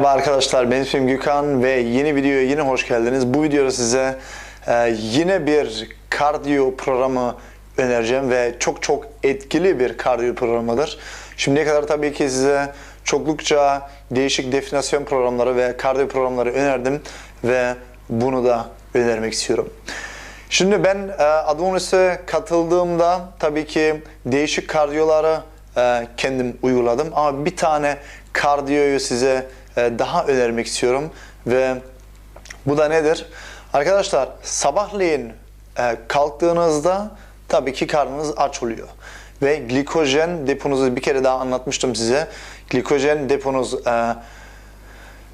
Merhaba arkadaşlar ben ismim Gökhan ve yeni videoya yine hoş geldiniz. Bu videoda size e, yine bir kardiyo programı önereceğim ve çok çok etkili bir kardiyo programıdır. Şimdiye kadar tabii ki size çoklukça değişik definasyon programları ve kardiyo programları önerdim ve bunu da önermek istiyorum. Şimdi ben e, Adonis'e katıldığımda tabii ki değişik kardiyoları e, kendim uyguladım ama bir tane kardiyoyu size daha önermek istiyorum ve bu da nedir? Arkadaşlar sabahleyin e, kalktığınızda tabii ki karnınız aç oluyor ve glikojen deponuzu bir kere daha anlatmıştım size. Glikojen deponuz e,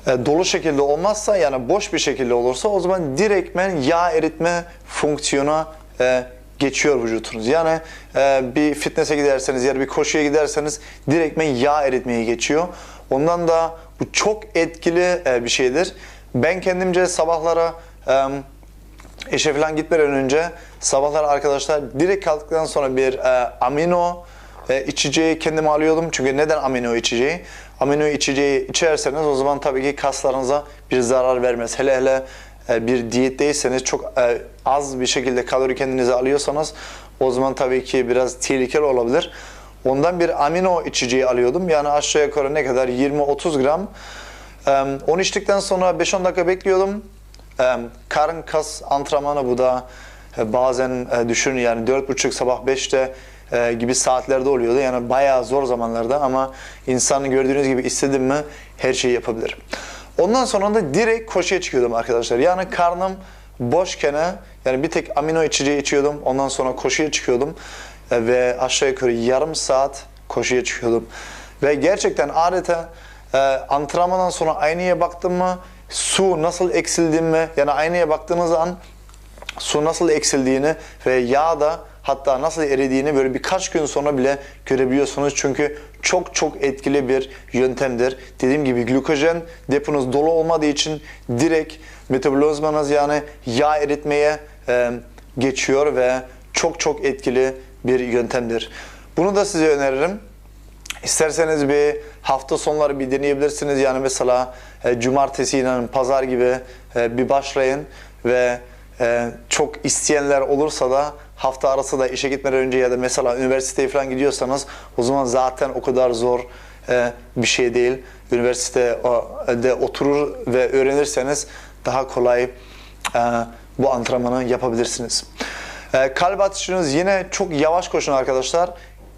e, dolu şekilde olmazsa yani boş bir şekilde olursa o zaman direktmen yağ eritme fonksiyona e, geçiyor vücutunuz. Yani e, bir fitness'e giderseniz ya da bir koşuya giderseniz direktmen yağ eritmeye geçiyor. Ondan da bu çok etkili e, bir şeydir. Ben kendimce sabahlara e, işe falan gitmeden önce sabahlar arkadaşlar direkt kalktıktan sonra bir e, amino içeceği kendime alıyordum. Çünkü neden amino içeceği? Amino içeceği içerseniz o zaman tabii ki kaslarınıza bir zarar vermez. Hele hele bir diyetteyseniz çok az bir şekilde kalori kendinize alıyorsanız o zaman tabii ki biraz tehlikeli olabilir. Ondan bir amino içeceği alıyordum. Yani aşağı yukarı ne kadar 20-30 gram. Onu içtikten sonra 5-10 dakika bekliyordum. Karın kas antrenmanı bu da e, bazen e, düşünün yani 4.30 sabah 5'te e, gibi saatlerde oluyordu. Yani bayağı zor zamanlarda ama insanın gördüğünüz gibi istedim mi her şeyi yapabilir. Ondan sonra da direkt koşuya çıkıyordum arkadaşlar. Yani karnım boşken yani bir tek amino içeceği içiyordum. Ondan sonra koşuya çıkıyordum. E, ve aşağı yukarı yarım saat koşuya çıkıyordum. Ve gerçekten adeta e, antrenmandan sonra aynaya baktım mı su nasıl eksildiğimi yani aynaya baktığınız an su nasıl eksildiğini ve yağ da hatta nasıl eridiğini böyle birkaç gün sonra bile görebiliyorsunuz. Çünkü çok çok etkili bir yöntemdir. Dediğim gibi glukojen deponuz dolu olmadığı için direkt metabolizmanız yani yağ eritmeye e, geçiyor ve çok çok etkili bir yöntemdir. Bunu da size öneririm. İsterseniz bir hafta sonları bir deneyebilirsiniz. Yani mesela e, cumartesi ile pazar gibi e, bir başlayın ve e, çok isteyenler olursa da hafta arası da işe gitmeden önce ya da mesela üniversiteye falan gidiyorsanız o zaman zaten o kadar zor e, bir şey değil. Üniversitede oturur ve öğrenirseniz daha kolay e, bu antrenmanı yapabilirsiniz. E, kalp atışınız yine çok yavaş koşun arkadaşlar.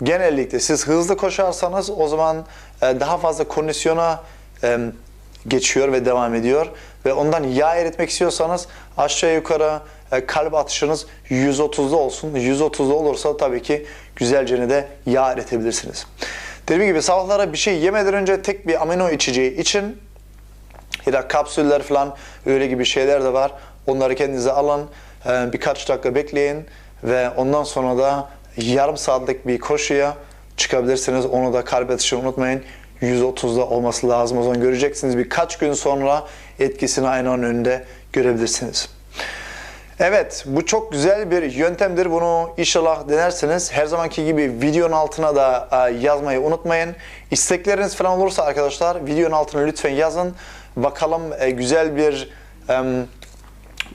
Genellikle siz hızlı koşarsanız o zaman e, daha fazla kondisyona e, geçiyor ve devam ediyor. Ve ondan yağ eritmek istiyorsanız aşağı yukarı e, kalp atışınız 130'da olsun. 130'da olursa tabii ki güzelce de yağ eritebilirsiniz. Dediğim gibi sabahlara bir şey yemeden önce tek bir amino içeceği için ya da kapsüller falan öyle gibi şeyler de var. Onları kendinize alın. E, Birkaç dakika bekleyin ve ondan sonra da yarım saatlik bir koşuya çıkabilirsiniz. Onu da kalp atışını unutmayın. 130'da olması lazım. O zaman göreceksiniz birkaç gün sonra etkisini aynanın önünde görebilirsiniz. Evet bu çok güzel bir yöntemdir. Bunu inşallah denersiniz. Her zamanki gibi videonun altına da e, yazmayı unutmayın. İstekleriniz falan olursa arkadaşlar videonun altına lütfen yazın. Bakalım e, güzel bir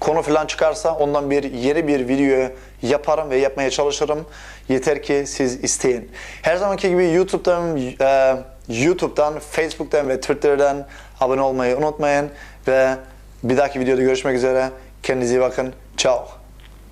konu falan çıkarsa ondan bir yeni bir video yaparım ve yapmaya çalışırım. Yeter ki siz isteyin. Her zamanki gibi YouTube'dan, e, YouTube'dan, Facebook'tan ve Twitter'dan abone olmayı unutmayın ve bir dahaki videoda görüşmek üzere. Kendinize iyi bakın. Ciao.